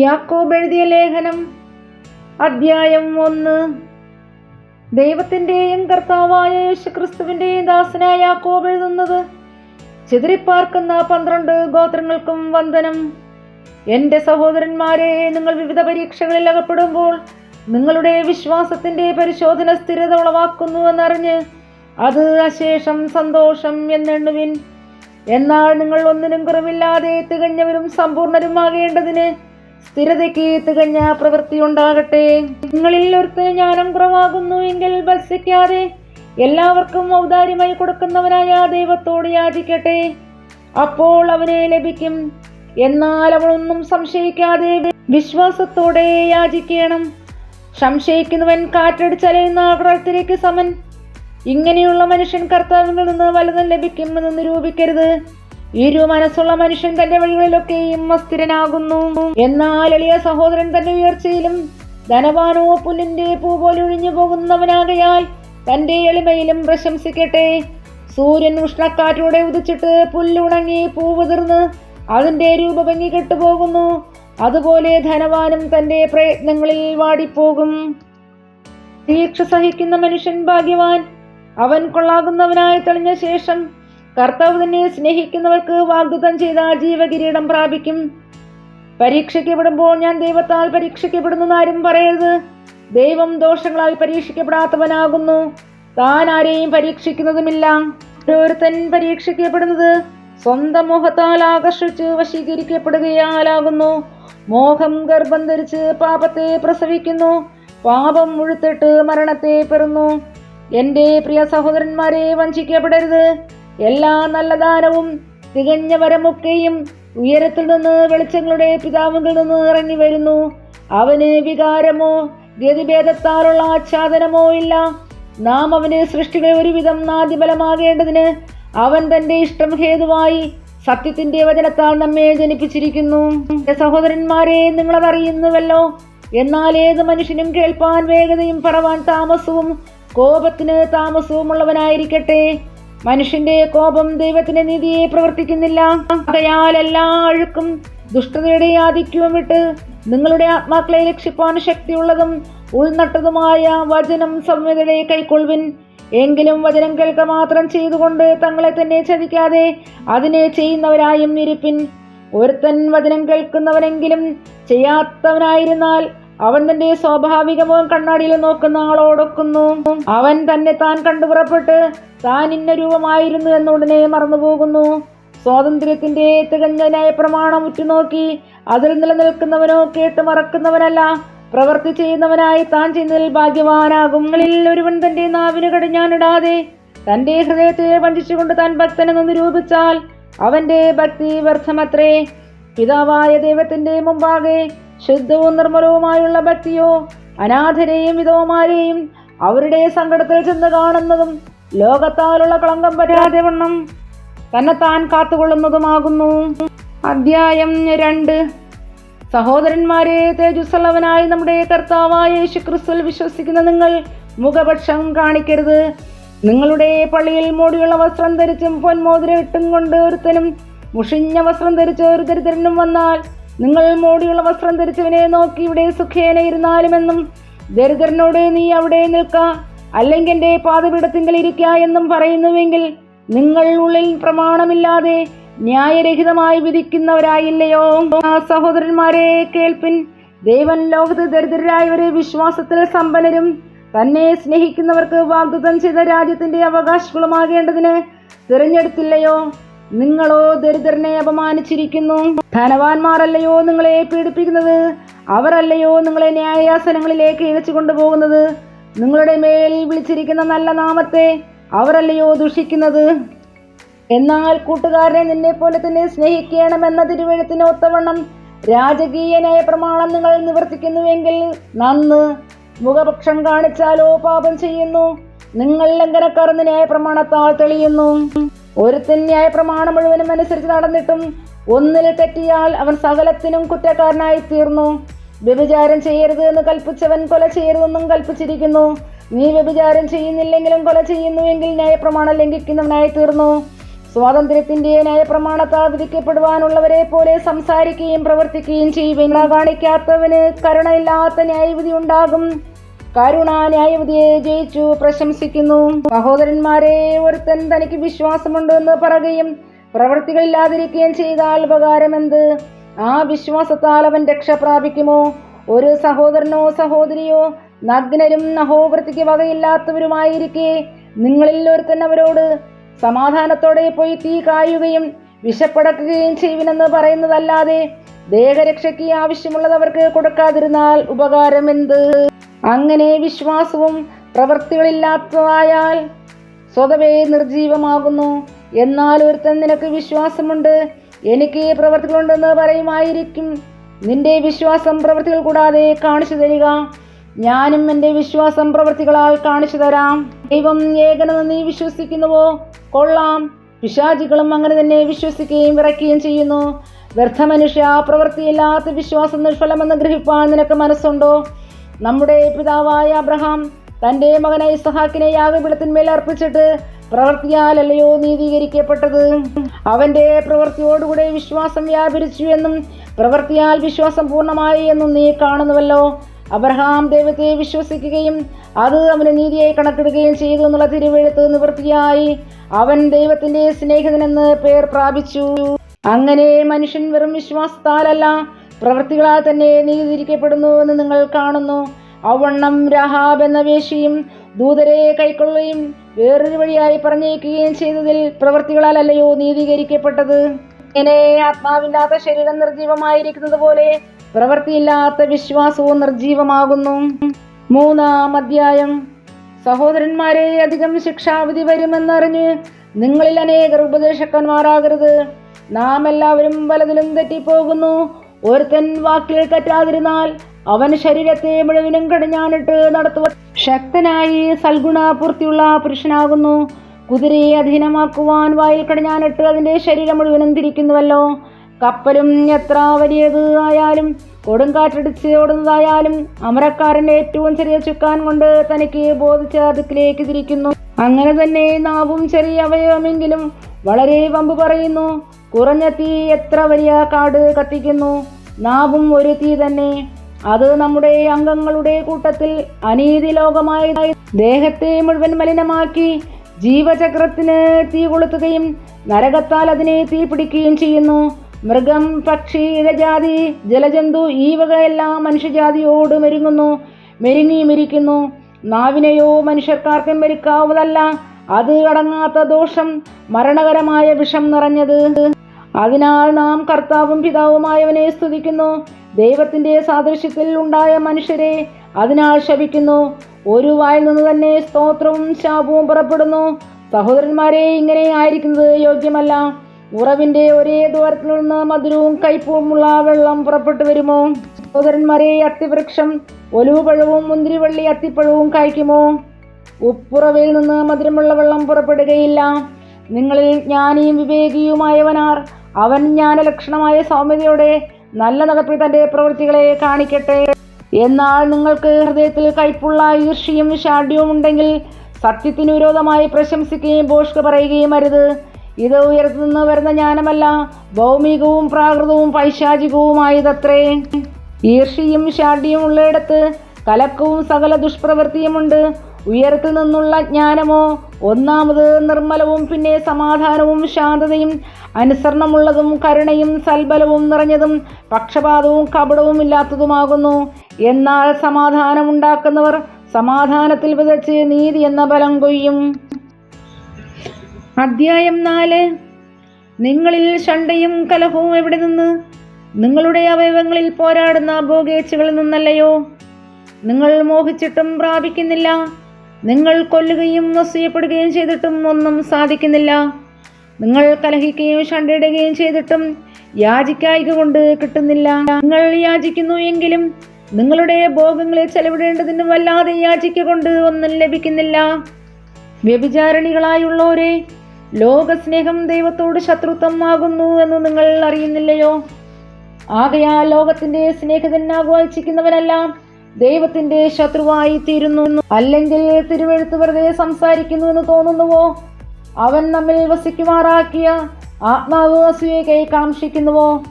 യാക്കോബ് എഴുതിയ ലേഖനം അദ്ധ്യായം ഒന്ന്. ദൈവത്തിന്റെയും കർത്താവായ യേശുക്രിസ്തുവിന്റെയും ദാസനായ യാക്കോബ് എഴുതുന്നത് ചിതറിപ്പാർക്കുന്ന പന്ത്രണ്ട് ഗോത്രങ്ങൾക്കും വന്ദനം. എന്റെ സഹോദരന്മാരെ നിങ്ങൾ വിവിധ പരീക്ഷകളിൽ അകപ്പെടുമ്പോൾ നിങ്ങളുടെ വിശ്വാസത്തിന്റെ പരിശോധന സ്ഥിരത ഉളവാക്കുന്നുവെന്നറിഞ്ഞ് അത് അശേഷം സന്തോഷം എന്നെണ്ണുവിൻ. എന്നാൽ നിങ്ങൾ ഒന്നിനും കുറവില്ലാതെ തികഞ്ഞവരും സമ്പൂർണരുമാകേണ്ടതിന് സ്ഥിരതയ്ക്ക് തികഞ്ഞ പ്രവൃത്തി ഉണ്ടാകട്ടെ. നിങ്ങളിൽ ഒരുത്തിന് ജ്ഞാനം കുറവാകുന്നു എങ്കിൽ മത്സിക്കാതെ എല്ലാവർക്കും ഔദാര്യമായി കൊടുക്കുന്നവനായ ദൈവത്തോട് യാചിക്കട്ടെ. അപ്പോൾ അവനെ ലഭിക്കും. എന്നാൽ അവളൊന്നും സംശയിക്കാതെ വിശ്വാസത്തോടെ യാചിക്കണം. സംശയിക്കുന്നവൻ കാറ്റടിച്ചലയുന്ന കടത്തിലേക്ക് സമൻ. ഇങ്ങനെയുള്ള മനുഷ്യൻ കർത്താവിൽ നിന്ന് വലുതും ലഭിക്കുമെന്ന് നിരൂപിക്കരുത്. ഇരു മനസ്സുള്ള മനുഷ്യൻ തന്റെ വഴികളിലൊക്കെയും അസ്ഥിരനാകുന്നു. എന്നാൽ എളിയ സഹോദരൻ തന്റെ ഉയർച്ചയിലും ധനവാനോ പുല്ലിന്റെ പൂ പോലെ ഒഴിഞ്ഞു പോകുന്നവനാകയാൽ തന്റെ എളിമയിലും പ്രശംസിക്കട്ടെ. സൂര്യൻ ഉഷ്ണക്കാറ്റോടെ ഉദിച്ചിട്ട് പുല്ലുണങ്ങി പൂവുതിർന്ന് അതിന്റെ രൂപഭംഗി കെട്ടുപോകുന്നു. അതുപോലെ ധനവാനും തന്റെ പ്രയത്നങ്ങളിൽ വാടിപ്പോകും. ദീക്ഷ സഹിക്കുന്ന മനുഷ്യൻ ഭാഗ്യവാൻ. അവൻ കൊള്ളാകുന്നവനായി തെളിഞ്ഞ ശേഷം കർത്താവ് തന്നെ സ്നേഹിക്കുന്നവർക്ക് വാഗ്ദത്തം ചെയ്ത ജീവകിരീടം പ്രാപിക്കും. പരീക്ഷിക്കപ്പെടുമ്പോൾ ഞാൻ ദൈവത്താൽ പരീക്ഷിക്കപ്പെടുന്നു ആരും പറയരുത്. ദൈവം ദോഷങ്ങളാൽ പരീക്ഷിക്കപ്പെടാത്തവനാകുന്നു. താൻ ആരെയും പരീക്ഷിക്കുന്നതുമില്ല. ഓരോരുത്തൻ പരീക്ഷിക്കപ്പെടുന്നത് സ്വന്തം മോഹത്താൽ ആകർഷിച്ച് വശീകരിക്കപ്പെടുകയാലാകുന്നു. മോഹം ഗർഭം ധരിച്ച് പാപത്തെ പ്രസവിക്കുന്നു. പാപം മുഴുത്തിട്ട് മരണത്തെ പെറുന്നു. എന്റെ പ്രിയ സഹോദരന്മാരെ വഞ്ചിക്കപ്പെടരുത്. എല്ലാ നല്ല ദാനവും തികഞ്ഞ വരമൊക്കെയും ഉയരത്തിൽ നിന്ന് വെളിച്ചങ്ങളുടെ പിതാവുകളിൽ നിന്ന് ഇറങ്ങി വരുന്നു. അവന് വികാരമോ ഗതിഭേദത്താലുള്ള ആച്ഛാദനമോ ഇല്ല. നാം അവന് സൃഷ്ടികളെ ഒരുവിധം നാദിബലമാകേണ്ടതിന് അവൻ തന്റെ ഇഷ്ടം ഹേതുവായി സത്യത്തിന്റെ വചനത്താൽ നമ്മെ ജനിപ്പിച്ചിരിക്കുന്നു. സഹോദരന്മാരെ നിങ്ങളതറിയുന്നുവല്ലോ. എന്നാൽ ഏത് മനുഷ്യനും കേൾപ്പാൻ വേഗതയും പറവാൻ താമസവും കോപത്തിന് താമസവും ഉള്ളവനായിരിക്കട്ടെ മനുഷ്യന്റെ കോപം ദൈവത്തിന്റെ നീതിയെ പ്രവർത്തിക്കുന്നില്ല. ആകയാൽ എല്ലാ അഴുക്കും ദുഷ്ടതയുടെ ആധിക്യവും വിട്ട് നിങ്ങളുടെ ആത്മാക്കളെ രക്ഷിപ്പാൻ ശക്തിയുള്ളതും ഉൾനട്ടതുമായ വചനം സംവേദനയെ കൈക്കൊള്ളുവിൻ. എങ്കിലും വചനം കേൾക്ക മാത്രം ചെയ്തുകൊണ്ട് തങ്ങളെ തന്നെ ചതിക്കാതെ അതിനെ ചെയ്യുന്നവരായും ഇരിപ്പിൻ. ഒരുത്തൻ വചനം കേൾക്കുന്നവനെങ്കിലും ചെയ്യാത്തവനായിരുന്നാൽ അവൻ തന്റെ സ്വാഭാവികമോ കണ്ണാടിയിൽ നോക്കുന്ന ആളോടൊക്കുന്നു. അവൻ തന്നെ താൻ കണ്ടു പുറപ്പെട്ട് താൻ ഇന്ന രൂപമായിരുന്നു എന്നുടനെ മറന്നുപോകുന്നു. സ്വാതന്ത്ര്യത്തിന്റെ തികഞ്ഞ ന്യായപ്രമാണം ഉറ്റുനോക്കി അതിൽ നിലനിൽക്കുന്നവനോ കേട്ട് മറക്കുന്നവനല്ല പ്രവൃത്തി ചെയ്യുന്നവനായി താൻ ചെയ്യുന്നതിൽ ഭാഗ്യവാനാകും. നിങ്ങളിൽ ഒരുവൻ തന്റെ നാവിന് കടിഞ്ഞാനിടാതെ തന്റെ ഹൃദയത്തെ വഞ്ചിച്ചുകൊണ്ട് താൻ ഭക്തനെന്ന് നിരൂപിച്ചാൽ അവന്റെ ഭക്തി വ്യർത്ഥമത്രേ. പിതാവായ ദൈവത്തിന്റെ മുമ്പാകെ ശുദ്ധവും നിർമ്മലവുമായുള്ള ഭക്തിയോ അനാഥരെയും വിധവമാരെയും അവരുടെ സങ്കടത്തിൽ ചെന്ന് കാണുന്നതും ലോകത്താലുള്ള കളങ്കം പറ്റാതെ വണ്ണം തന്നെത്താൻ കാത്തുകൊള്ളുന്നതുമാകുന്നു. അധ്യായം രണ്ട്. സഹോദരന്മാരെ തേജസ്സുള്ളവനായി നമ്മുടെ കർത്താവായ യേശുക്രിസ്തുവിൽ വിശ്വസിക്കുന്ന നിങ്ങൾ മുഖപക്ഷം കാണിക്കരുത്. നിങ്ങളുടെ പള്ളിയിൽ മോടിയുള്ള വസ്ത്രം ധരിച്ചും പൊന്മോതിരം ഇട്ടും കൊണ്ട് ഒരുത്തനും മുഷിഞ്ഞ വസ്ത്രം ധരിച്ച ഒരു ദരിദ്രനും വന്നാൽ നിങ്ങൾ മോടിയുള്ള വസ്ത്രം ധരിച്ചവനെ നോക്കി ഇവിടെ സുഖേന ഇരുന്നാലുമെന്നും ദരിദ്രനോട് നീ അവിടെ നിൽക്ക. അല്ലെങ്കിൽ എന്റെ പാതപീഠത്തിങ്കൽ ഇരിക്ക എന്നും പറയുന്നുവെങ്കിൽ നിങ്ങൾ ഉള്ളിൽ പ്രമാണമില്ലാതെ ന്യായരഹിതമായി വിധിക്കുന്നവരായില്ലയോ? സഹോദരന്മാരെ കേൾപ്പിൻ. ദൈവൻ ലോകത്ത് ദരിദ്രരായവരെ വിശ്വാസത്തിൽ സമ്പന്നരും തന്നെ സ്നേഹിക്കുന്നവർക്ക് വാഗ്ദത്തം ചെയ്ത രാജ്യത്തിന്റെ അവകാശികളുമാകേണ്ടതിന് തിരഞ്ഞെടുത്തില്ലയോ? നിങ്ങളോ ദരിദ്രനെ അപമാനിച്ചിരിക്കുന്നു. ധനവാന്മാരല്ലയോ നിങ്ങളെ പീഡിപ്പിക്കുന്നത്? അവരല്ലയോ നിങ്ങളെ ന്യായാസനങ്ങളിലേക്ക് ഇഴച്ചു കൊണ്ടുപോകുന്നത്? നിങ്ങളുടെ മേൽ വിളിച്ചിരിക്കുന്ന നല്ല നാമത്തെ അവരല്ലയോ ദുഷിക്കുന്നത്? എന്നാൽ കൂട്ടുകാരനെ നിന്നെ പോലെ തന്നെ സ്നേഹിക്കണമെന്ന തിരുവഴുത്തിന് ഒത്തവണ്ണം രാജകീയ ന്യായ പ്രമാണം നിങ്ങൾ നിവർത്തിക്കുന്നുവെങ്കിൽ നന്ന് മുഖപക്ഷം കാണിച്ചാലോ പാപം ചെയ്യുന്നു? നിങ്ങൾ ലംഘനക്കാർ ന്യായപ്രമാണത്താൽ തെളിയുന്നു. ഒരുത്തൻ ന്യായപ്രമാണം മുഴുവനും അനുസരിച്ച് നടന്നിട്ടും ഒന്നിൽ തെറ്റിയാൽ അവൻ സകലത്തിനും കുറ്റക്കാരനായി തീർന്നു വ്യഭിചാരം ചെയ്യരുത് എന്ന് കൽപ്പിച്ചവൻ കൊല ചെയ്യരുതെന്നും കൽപ്പിച്ചിരിക്കുന്നു. നീ വ്യഭിചാരം ചെയ്യുന്നില്ലെങ്കിലും കൊല ചെയ്യുന്നുവെങ്കിൽ ന്യായപ്രമാണം ലംഘിക്കുന്നവനായി തീർന്നു. സ്വാതന്ത്ര്യത്തിന്റെ ന്യായപ്രമാണത്താൽ വിധിക്കപ്പെടുവാനുള്ളവരെ പോലെ സംസാരിക്കുകയും പ്രവർത്തിക്കുകയും ചെയ്യുവിൻ. കാണിക്കാത്തവന് കരുണയില്ലാത്ത ന്യായവിധി ഉണ്ടാകും. കരുണ ന്യായവിധിയെ ജയിച്ചു പ്രശംസിക്കുന്നു. സഹോദരന്മാരെ ഒരുത്തൻ തനിക്ക് വിശ്വാസമുണ്ട് എന്ന് പറയുകയും പ്രവൃത്തികളില്ലാതിരിക്കുകയും ചെയ്താൽ ഉപകാരമെന്ത്? ആ വിശ്വാസത്താൽ അവൻ രക്ഷ പ്രാപിക്കുമോ? ഒരു സഹോദരനോ സഹോദരിയോ നഗ്നരും നഹോവൃത്തിക്ക് വകയില്ലാത്തവരുമായിരിക്കെ. നിങ്ങളിൽ ഒരുത്തൻ അവരോട് സമാധാനത്തോടെ പോയി തീ കായുകയും വിശപ്പടക്കുകയും ചെയ്യുവിനെന്ന് പറയുന്നതല്ലാതെ ദേഹരക്ഷയ്ക്ക് ആവശ്യമുള്ളത് അവർക്ക് കൊടുക്കാതിരുന്നാൽ ഉപകാരമെന്ത്? അങ്ങനെ വിശ്വാസവും പ്രവൃത്തികളില്ലാത്തതായാൽ സ്വതവേ നിർജീവമാകുന്നു എന്നാൽ ഒരുത്തൻ നിനക്ക് വിശ്വാസമുണ്ട് എനിക്ക് പ്രവൃത്തികളുണ്ടെന്ന് പറയുമായിരിക്കും. നിന്റെ വിശ്വാസം പ്രവൃത്തികൾ കൂടാതെ കാണിച്ചു തരിക. ഞാനും എന്റെ വിശ്വാസം പ്രവൃത്തികളാൽ കാണിച്ചു തരാം. ദൈവം ഏകനെന്ന് നീ വിശ്വസിക്കുന്നുവോ? കൊള്ളാം. പിശാചികളും അങ്ങനെ തന്നെ വിശ്വസിക്കുകയും വിറയ്ക്കുകയും ചെയ്യുന്നു. വ്യർത്ഥ മനുഷ്യ പ്രവൃത്തിയില്ലാത്ത വിശ്വാസം നിഷ്ഫലമെന്ന് ഗ്രഹിപ്പാൻ നിനക്ക് മനസ്സുണ്ടോ? നമ്മുടെ പിതാവായ അബ്രഹാം തന്റെ മകനെ ഇസഹാക്കിനെ യാഗപീഠത്തിന്മേൽ അർപ്പിച്ചിട്ട് പ്രവൃത്തിയാലല്ലയോ നീതീകരിക്കപ്പെട്ടത്? അവന്റെ പ്രവൃത്തിയോടുകൂടെ വിശ്വാസം വ്യാപരിച്ചു എന്നും പ്രവൃത്തിയാൽ വിശ്വാസം പൂർണമായി എന്നും നീ കാണുന്നുവല്ലോ. അബ്രഹാം ദൈവത്തെ വിശ്വസിക്കുകയും അത് അവന് നീതിയായി കണക്കിടുകയും ചെയ്തു എന്നുള്ള തിരുവെഴുത്ത് നിവൃത്തിയായി അവൻ ദൈവത്തിന്റെ സ്നേഹിതനെന്ന് പേർ പ്രാപിച്ചു. അങ്ങനെ മനുഷ്യൻ വെറും വിശ്വാസത്താലല്ല പ്രവൃത്തികളാൽ തന്നെ നീതിരിക്കപ്പെടുന്നു എന്ന് നിങ്ങൾ കാണുന്നു. അവണ്ണം രഹാബ് എന്ന വേശിയും ദൂതരെ കൈക്കൊള്ളുകയും വേറൊരു വഴിയായി പറഞ്ഞേക്കുകയും ചെയ്തതിൽ പ്രവൃത്തികളാലല്ലയോ നീതീകരിക്കപ്പെട്ടത്? ഇങ്ങനെ ആത്മാവില്ലാത്ത ശരീരം നിർജീവമായിരിക്കുന്നത് പോലെ പ്രവൃത്തിയില്ലാത്ത വിശ്വാസവും നിർജീവമാകുന്നു. മൂന്നാം അധ്യായം. സഹോദരന്മാരെ അധികം ശിക്ഷാവിധി വരുമെന്നറിഞ്ഞ് നിങ്ങളിൽ അനേകർ ഉപദേശക്കന്മാരാകരുത് നാം എല്ലാവരും പലതിലും തെറ്റിപ്പോകുന്നു. ഒരുത്തൻ വാക്കിൽ തെറ്റാതിരുന്നാൽ അവൻ ശരീരത്തെ മുഴുവനും കടിഞ്ഞാനിട്ട് നടത്തുക ശക്തനായി സൽഗുണപൂർത്തിയുള്ള പുരുഷനാകുന്നു. കുതിരയെ അധീനമാക്കുവാൻ വായിൽ കടിഞ്ഞാനിട്ട് അതിന്റെ ശരീരം മുഴുവനും തിരിക്കുന്നുവല്ലോ. കപ്പലും എത്ര വലിയത് ആയാലും കൊടുങ്കാറ്റടിച്ച് ഓടുന്നതായാലും അമരക്കാരന്റെ ഏറ്റവും ചെറിയ ചുക്കാൻ കൊണ്ട് തനിക്ക് ബോധിച്ച ദിക്കിലേക്ക് തിരിക്കുന്നു. അങ്ങനെ തന്നെ നാവും ചെറിയ അവയവമെങ്കിലും വളരെ വമ്പ് പറയുന്നു. കുറഞ്ഞ തീ എത്ര വലിയ കാട് കത്തിക്കുന്നു. നാവും ഒരു തീ തന്നെ. അത് നമ്മുടെ അംഗങ്ങളുടെ കൂട്ടത്തിൽ അനീതി ലോകമായി ദേഹത്തെ മുഴുവൻ മലിനമാക്കി ജീവചക്രത്തിന് തീ കൊളുത്തുകയും നരകത്താൽ അതിനെ തീ പിടിക്കുകയും ചെയ്യുന്നു. മൃഗം പക്ഷി ഇഴജാതി ജലജന്തു ഈ വകയെല്ലാം മനുഷ്യജാതിയോട് മെരുങ്ങുന്നു മെരുങ്ങി മിരിക്കുന്നു. നാവിനെയോ മനുഷ്യർക്കാർക്കും മെരുക്കാവുന്നതല്ല. അത് അടങ്ങാത്ത ദോഷം മരണകരമായ വിഷം നിറഞ്ഞത്. അതിനാൽ നാം കർത്താവും പിതാവുമായവനെ സ്തുതിക്കുന്നു. ദൈവത്തിന്റെ സാദൃശ്യത്തിൽ ഉണ്ടായ മനുഷ്യരെ അതിനാൽ ശപിക്കുന്നു. ഒരു വായിൽ നിന്ന് തന്നെ സ്തോത്രവും ശാപവും പുറപ്പെടുന്നു. സഹോദരന്മാരെ ഇങ്ങനെ ആയിരിക്കുന്നത് യോഗ്യമല്ല. ഉറവിന്റെ ഒരേ ദ്വാരത്തിൽ നിന്ന് മധുരവും കയ്പുമുള്ള വെള്ളം പുറപ്പെട്ടു വരുമോ? സഹോദരന്മാരെ അത്തിവൃക്ഷം ഒലുവുപഴവും മുന്തിരിവള്ളി അത്തിപ്പഴവും കായ്ക്കുമോ ഉപ്പുറവിൽ നിന്ന് മധുരമുള്ള വെള്ളം പുറപ്പെടുകയില്ല. നിങ്ങളിൽ ജ്ഞാനിയും വിവേകിയുമായവനാർ അവൻ ജ്ഞാനലക്ഷണമായ സൗമ്യതയോടെ നല്ല നടപ്പിൽ തന്റെ പ്രവൃത്തികളെ കാണിക്കട്ടെ. എന്നാൽ നിങ്ങൾക്ക് ഹൃദയത്തിൽ കയ്പുള്ള ഈർഷ്യയും ഷാഢ്യവും ഉണ്ടെങ്കിൽ സത്യത്തിന് വിരോധമായി പ്രശംസിക്കുകയും ഭോഷ്ക പറയുകയും അരുത്. ഇത് ഉയർത്തുനിന്ന് വരുന്ന ജ്ഞാനമല്ല ഭൗമികവും പ്രാകൃതവും പൈശാചികവുമായതത്രേ. ഈർഷ്യയും ഷാഢ്യവും ഉള്ളയിടത്ത് കലക്കവും സകല ദുഷ്പ്രവൃത്തിയുമുണ്ട് ഉയരത്തിൽ നിന്നുള്ള ജ്ഞാനമോ ഒന്നാമത് നിർമ്മലവും പിന്നെ സമാധാനവും ശാന്തതയും അനുസരണമുള്ളതും കരുണയും സൽബലവും നിറഞ്ഞതും പക്ഷപാതവും കപടവും ഇല്ലാത്തതുമാകുന്നു. എന്നാൽ സമാധാനമുണ്ടാക്കുന്നവർ സമാധാനത്തിൽ വിതച്ച് നീതി എന്ന ബലം കൊയ്യും. അധ്യായം നാല്. നിങ്ങളിൽ ശണ്ടയും കലഹവും എവിടെ നിന്ന്? നിങ്ങളുടെ അവയവങ്ങളിൽ പോരാടുന്ന ബോഗേച്ചുകളിൽ നിന്നല്ലയോ? നിങ്ങൾ മോഹിച്ചിട്ടും പ്രാപിക്കുന്നില്ല. നിങ്ങൾ കൊല്ലുകയും നസൂയപ്പെടുകയും ചെയ്തിട്ടും ഒന്നും സാധിക്കുന്നില്ല. നിങ്ങൾ കലഹിക്കുകയും ഷണ്ടയിടുകയും ചെയ്തിട്ടും യാചിക്കായിക കൊണ്ട് കിട്ടുന്നില്ല. നിങ്ങൾ യാചിക്കുന്നു എങ്കിലും നിങ്ങളുടെ ഭോഗങ്ങളെ ചെലവിടേണ്ടതിന് വല്ലാതെ യാചിക്കൊണ്ട് ഒന്നും ലഭിക്കുന്നില്ല. വ്യഭിചാരണികളായുള്ളവരെ ലോകസ്നേഹം ദൈവത്തോട് ശത്രുത്വം ആകുന്നു എന്ന് നിങ്ങൾ അറിയുന്നില്ലയോ? ആകയാൽ ലോകത്തിന്റെ ഇച്ഛിക്കുന്നവനെല്ലാം. ദൈവത്തിന്റെ ശത്രുവായി തീരുന്നു അല്ലെങ്കിൽ തിരുവെഴുത്ത് വെറുതെ സംസാരിക്കുന്നു എന്ന് തോന്നുന്നുവോ? അവൻ നമ്മിൽ വസിക്കുമാറാക്കിയ ആത്മാവ് അസൂയകൈ കാക്ഷിക്കുന്നുവോ?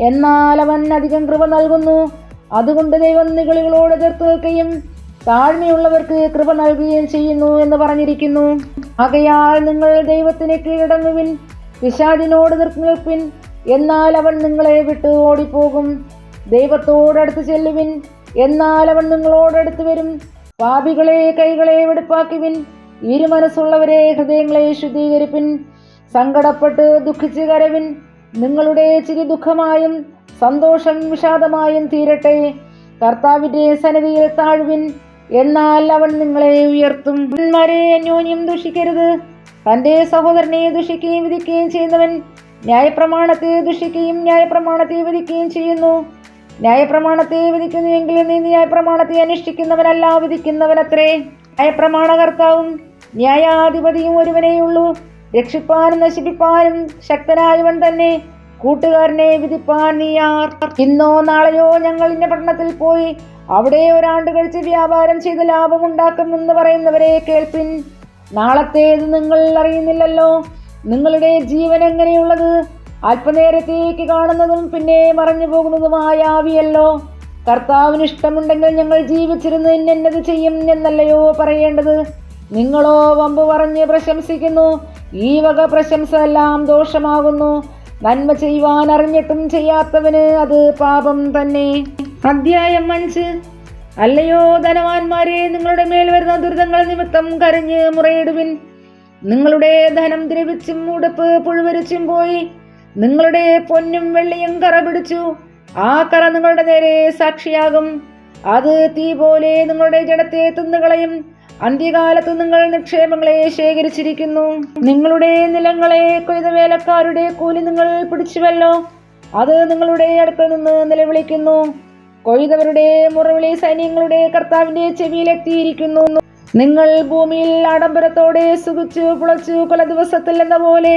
എന്നാൽ അവൻ അധികം കൃപ നൽകുന്നു. അതുകൊണ്ട് ദൈവം നികളികളോട് എതിർത്ത് നിൽക്കുകയും താഴ്മയുള്ളവർക്ക് കൃപ നൽകുകയും ചെയ്യുന്നു എന്ന് പറഞ്ഞിരിക്കുന്നു. ആകയാൽ നിങ്ങൾ ദൈവത്തിന് കീഴടങ്ങുവിൻ പിശാദിനോട് നിൽപ്പിൻ എന്നാൽ അവൻ നിങ്ങളെ വിട്ട് ഓടിപ്പോകും. ദൈവത്തോടടുത്ത് ചെല്ലുവിൻ. എന്നാൽ അവൻ നിങ്ങളോടടുത്ത് വരും. പാപികളെ കൈകളെ വെടുപ്പാക്കിവിൻ. ഇരുമനസ്സുള്ളവരെ ഹൃദയങ്ങളെ ശുദ്ധീകരിപ്പിൻ. സങ്കടപ്പെട്ട് ദുഃഖിച്ച് കരവിൻ. നിങ്ങളുടെ ചിരി ദുഃഖമായും സന്തോഷം വിഷാദമായും തീരട്ടെ. കർത്താവിന്റെ സന്നിധിയിൽ താഴ്വിൻ. എന്നാൽ അവൻ നിങ്ങളെ ഉയർത്തും. മരെ അന്യോന്യം ദുഷിക്കരുത്. തന്റെ സഹോദരനെ ദുഷിക്കുകയും വിധിക്കുകയും ചെയ്യുന്നവൻ ന്യായപ്രമാണത്തെ ദുഷിക്കുകയും ന്യായപ്രമാണത്തെ വിധിക്കുകയും ചെയ്യുന്നു. ന്യായപ്രമാണത്തെ വിധിക്കുന്നുവെങ്കിൽ നീ ന്യായപ്രമാണത്തെ അനുഷ്ഠിക്കുന്നവനല്ല വിധിക്കുന്നവനത്രേ. ന്യായപ്രമാണകർത്താവും ന്യായാധിപതിയും ഒരുവനേയുള്ളൂ. രക്ഷിപ്പാനും നശിപ്പിപ്പാനും ശക്തനായവൻ തന്നെ. കൂട്ടുകാരനെ വിധിപ്പാൻ ആർ. ഇന്നോ നാളെയോ ഞങ്ങൾ ഇന്ന പട്ടണത്തിൽ പോയി അവിടെ ഒരാണ്ട് കഴിച്ച് വ്യാപാരം ചെയ്ത് ലാഭമുണ്ടാക്കും എന്ന് പറയുന്നവരെ കേൾപ്പിൻ. നാളത്തേത് നിങ്ങൾ അറിയുന്നില്ലല്ലോ. നിങ്ങളുടെ ജീവൻ എങ്ങനെയുള്ളത്? അല്പനേരത്തേക്ക് കാണുന്നതും പിന്നെ മറഞ്ഞു പോകുന്നതുമായ ആവിയല്ലോ. കർത്താവിന് ഇഷ്ടമുണ്ടെങ്കിൽ ഞങ്ങൾ ജീവിച്ചിരുന്ന് ഇന്നത് ചെയ്യും എന്നല്ലയോ പറയേണ്ടത്? നിങ്ങളോ വമ്പ് പറഞ്ഞ് പ്രശംസിക്കുന്നു. ഈ വക പ്രശംസ എല്ലാം ദോഷമാകുന്നു. നന്മ ചെയ്യുവാൻ അറിഞ്ഞിട്ടും ചെയ്യാത്തവന് അത് പാപം തന്നെ. അധ്യായം അഞ്ച്. അല്ലയോ ധനവാന്മാരെ നിങ്ങളുടെ മേൽ വരുന്ന ദുരിതങ്ങൾ നിമിത്തം കരഞ്ഞ് മുറയിടുവിൻ. നിങ്ങളുടെ ധനം ദ്രവിച്ചും ഉടുപ്പ് പുഴുവരിച്ചും പോയി. നിങ്ങളുടെ പൊന്നും വെള്ളിയും കറ പിടിച്ചു. ആ കറ നിങ്ങളുടെ നേരെ സാക്ഷിയാകും. അത് തീ പോലെ നിങ്ങളുടെ ജഡത്തെ തിന്നുകളയും. അന്ത്യകാലത്ത് നിങ്ങൾ നിക്ഷേപങ്ങളെ ശേഖരിച്ചിരിക്കുന്നു. നിങ്ങളുടെ നിലങ്ങളെ കൊയ്ത വേലക്കാരുടെ കൂലി നിങ്ങൾ പിടിച്ചുവല്ലോ. അത് നിങ്ങളുടെ അടുക്കൽ നിന്ന് നിലവിളിക്കുന്നു. കൊയ്തവരുടെ മുറവിളി സൈന്യങ്ങളുടെ കർത്താവിന്റെ ചെവിയിലെത്തിയിരിക്കുന്നു. നിങ്ങൾ ഭൂമിയിൽ ആഡംബരത്തോടെ സുഖിച്ചു പുളച്ചു കൊല ദിവസത്തിൽ എന്ന പോലെ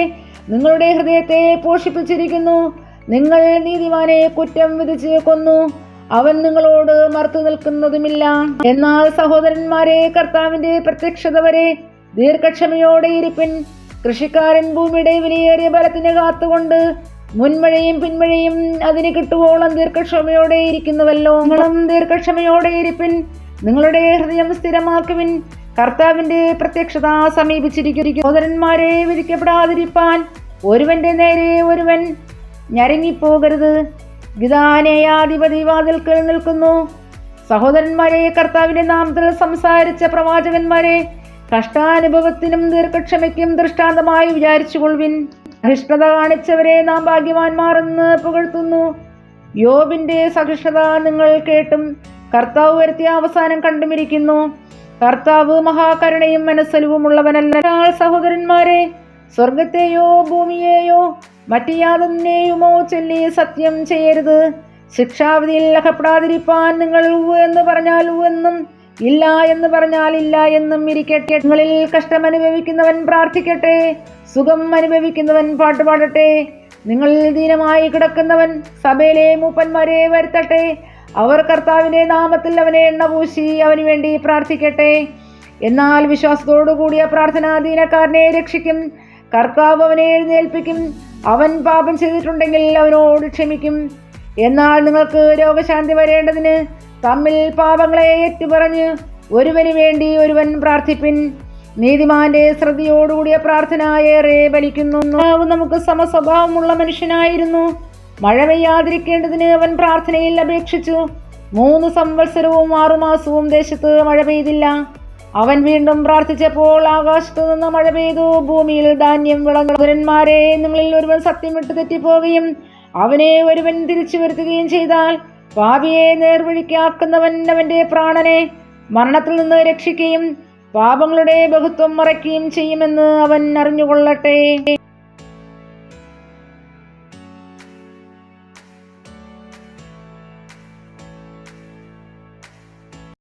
നിങ്ങളുടെ ഹൃദയത്തെ പോഷിപ്പിച്ചിരിക്കുന്നു. നിങ്ങൾ നീതിമാനെ കുറ്റം വിധിച്ച് കൊന്നു. അവൻ നിങ്ങളോട് മറുത്തു നിൽക്കുന്നതുമില്ല. എന്നാൽ സഹോദരന്മാരെ കർത്താവിന്റെ പ്രത്യക്ഷത വരെ ദീർഘക്ഷമയോടെ ഇരിപ്പിൻ. കൃഷിക്കാരൻ ഭൂമിയുടെ വിലയേറിയ ബലത്തിന് കാത്തുകൊണ്ട് മുൻമഴയും പിൻമഴയും അതിന് കിട്ടുവോളം ദീർഘക്ഷമയോടെ ഇരിക്കുന്നുവല്ലോ. നിങ്ങളും ദീർഘക്ഷമയോടെ ഇരിപ്പിൻ. നിങ്ങളുടെ ഹൃദയം സ്ഥിരമാക്കുവിൻ. കർത്താവിന്റെ പ്രത്യക്ഷത സമീപിച്ചിരിക്കും സഹോദരന്മാരെ വിധിക്കപ്പെടാതിരിപ്പാൻ ഒരുവന്റെ നേരെ ഒരുവൻ ഞരങ്ങിപ്പോകരുത്. ഗിതാനേയാധിപതി വാതിൽക്കൽ നിൽക്കുന്നു. സഹോദരന്മാരെ കർത്താവിന്റെ നാമത്തിൽ സംസാരിച്ച പ്രവാചകന്മാരെ കഷ്ടാനുഭവത്തിനും ദീർഘക്ഷമയ്ക്കും ദൃഷ്ടാന്തമായി വിചാരിച്ചുകൊള്ളുവിൻ. സഹിഷ്ണുത കാണിച്ചവരെ നാം ഭാഗ്യവാന്മാർ എന്ന് പുകഴ്ത്തുന്നു. യോബിന്റെ സഹിഷ്ണുത നിങ്ങൾ കേട്ടും. കർത്താവ് വരുത്തിയ അവസാനം കണ്ടുമിരിക്കുന്നു. കർത്താവ് മഹാകരുണയും മനസ്സലിവുമുള്ളവനല്ല. സഹോദരന്മാരെ സ്വർഗത്തെയോ ഭൂമിയെയോ മറ്റു യാതൊന്നിനെയുമോ ചൊല്ലി സത്യം ചെയ്യരുത്. ശിക്ഷാവിധിയിൽ അകപ്പെടാതിരിപ്പാൻ നിങ്ങൾ ഉ എന്ന് പറഞ്ഞാൽ എന്നും ഇല്ല എന്ന് പറഞ്ഞാൽ ഇല്ല എന്നും ഇരിക്കട്ടെ. നിങ്ങളിൽ കഷ്ടം അനുഭവിക്കുന്നവൻ പ്രാർത്ഥിക്കട്ടെ സുഖം അനുഭവിക്കുന്നവൻ പാട്ടുപാടട്ടെ. നിങ്ങളിൽ ദീനമായി കിടക്കുന്നവൻ സഭയിലെ മൂപ്പന്മാരെ വരുത്തട്ടെ. അവർ കർത്താവിന്റെ നാമത്തിൽ അവനെ എണ്ണ പൂശി അവന് വേണ്ടി പ്രാർത്ഥിക്കട്ടെ. എന്നാൽ വിശ്വാസത്തോടു കൂടിയ പ്രാർത്ഥനാധീനക്കാരനെ രക്ഷിക്കും. കർത്താവ് അവനെ എഴുന്നേൽപ്പിക്കും. അവൻ പാപം ചെയ്തിട്ടുണ്ടെങ്കിൽ അവനോട് ക്ഷമിക്കും. എന്നാൽ നിങ്ങൾക്ക് രോഗശാന്തി വരേണ്ടതിന് തമ്മിൽ പാപങ്ങളെ ഏറ്റുപറഞ്ഞ് ഒരുവന് വേണ്ടി ഒരുവൻ പ്രാർത്ഥിപ്പിൻ. നീതിമാന്റെ ശ്രദ്ധയോടുകൂടിയ പ്രാർത്ഥന ഏറെ ഫലിക്കുന്നു നമുക്ക് സമസ്വഭാവമുള്ള മനുഷ്യനായിരുന്നു. മഴ പെയ്യാതിരിക്കേണ്ടതിന് അവൻ പ്രാർത്ഥനയിൽ അപേക്ഷിച്ചു. മൂന്ന് സംവത്സരവും ആറുമാസവും ദേശത്ത് മഴ പെയ്തില്ല. അവൻ വീണ്ടും പ്രാർത്ഥിച്ചപ്പോൾ ആകാശത്തു നിന്ന് മഴ പെയ്തു. ഭൂമിയിൽ ധാന്യം വിളങ്ങുരന്മാരെ നിങ്ങളിൽ ഒരുവൻ സത്യം വിട്ട് തെറ്റിപ്പോവുകയും അവനെ ഒരുവൻ തിരിച്ചു വരുത്തുകയും ചെയ്താൽ പാപിയെ നേർവഴിക്കാക്കുന്നവൻ അവന്റെ പ്രാണനെ മരണത്തിൽ നിന്ന് രക്ഷിക്കുകയും പാപങ്ങളുടെ ബഹുത്വം മറയ്ക്കുകയും ചെയ്യുമെന്ന് അവൻ അറിഞ്ഞുകൊള്ളട്ടെ.